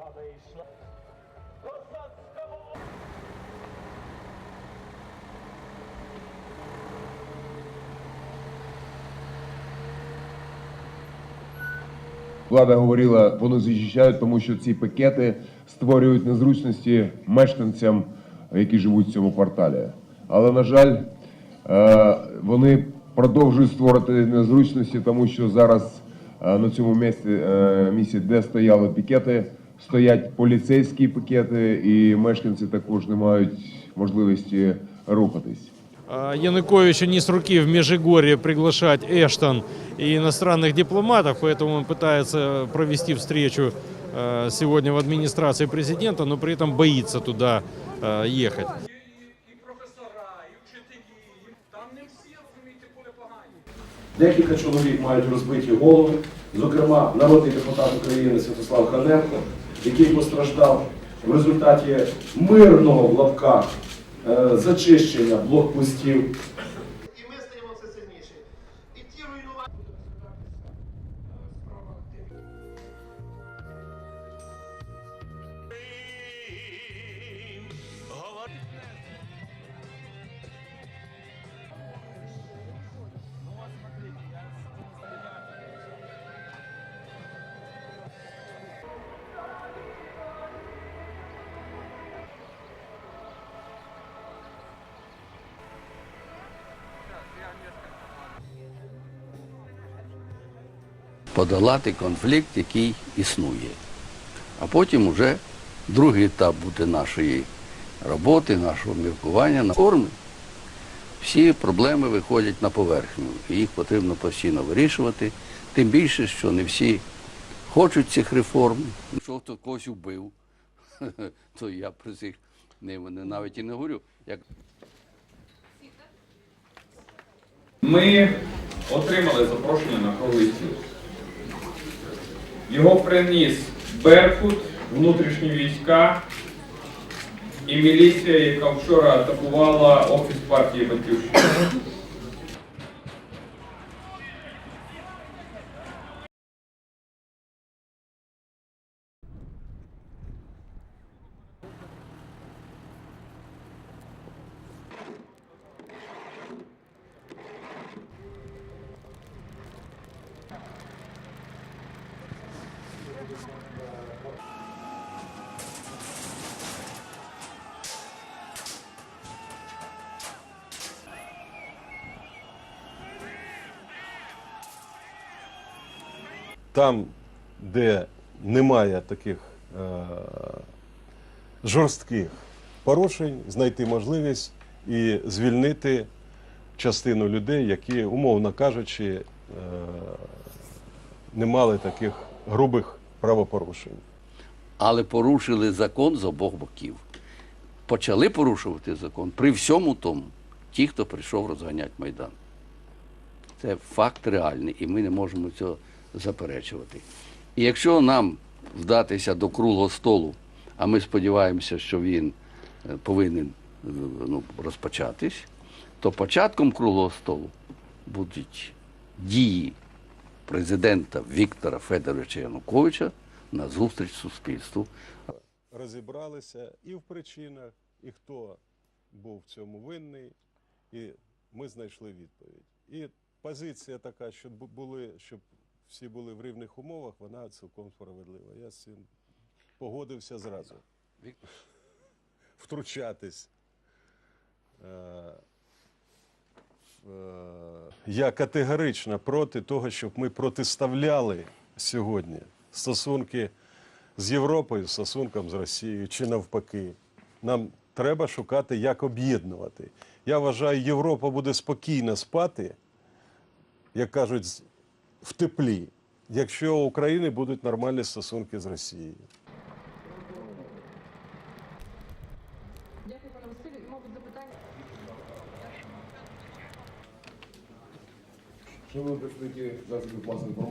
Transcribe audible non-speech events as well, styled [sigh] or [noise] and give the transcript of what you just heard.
Надійшла козацька молодь. Влада говорила, вони захищають, тому що ці пакети створюють незручності мешканцям, які живуть в цьому кварталі. Але, на жаль, е, вони продовжують створити незручності, тому що зараз е, на цьому місці, е, місці, де стояли пікети, стоять поліцейські пікети, і мешканці також не мають можливості рухатись. А, Януковичу не с руки в Межигорье приглашать Эштон и иностранных дипломатов, поэтому он пытается провести встречу э, сегодня в администрации президента, но при этом боится туда э, ехать. і професора, і вчителі. і- Там не всі розумієте були погані. Декілька чоловік мають розбиті голови, зокрема народний депутат України Святослав Ханенко, який постраждав в результаті мирного в лапках е, зачищення блокпостів подолати конфлікт, який існує. А потім уже другий етап буде нашої роботи, нашого міркування на форми. Всі проблеми виходять на поверхню, і їх потрібно постійно вирішувати. Тим більше, що не всі хочуть цих реформ. Якщо хто когось вбив, [laughs] то я про цих не- навіть і не говорю. Як Ми отримали запрошення на круглий стіл. Його приніс Беркут, внутрішні війська і міліція, яка вчора атакувала офіс партії Батьківщина. Там, де немає таких е, жорстких порушень, знайти можливість і звільнити частину людей, які, умовно кажучи, е, не мали таких грубих правопорушень. але порушили закон з обох боків. Почали порушувати закон при всьому тому, ті, хто прийшов розганяти Майдан. Це факт реальний, і ми не можемо цього заперечувати. І якщо нам вдатися до круглого столу, а ми сподіваємося, що він е, повинен е, ну, розпочатись, то початком круглого столу будуть дії президента Віктора Федоровича Януковича на зустріч суспільству. Розібралися і в причинах, і хто був в цьому винний, і ми знайшли відповідь. І позиція така, щоб були, щоб всі були в рівних умовах, вона цілком справедлива. Я з цим погодився зразу. Віктор. Втручатись. Е, е, Я категорично проти того, щоб ми протиставляли сьогодні стосунки з Європою, стосунком з Росією чи навпаки. Нам треба шукати, як об'єднувати. Я вважаю, Європа буде спокійно спати, як кажуть, в теплі, якщо у України будуть нормальні стосунки з Росією. Дякую, пане Василю. І, мабуть,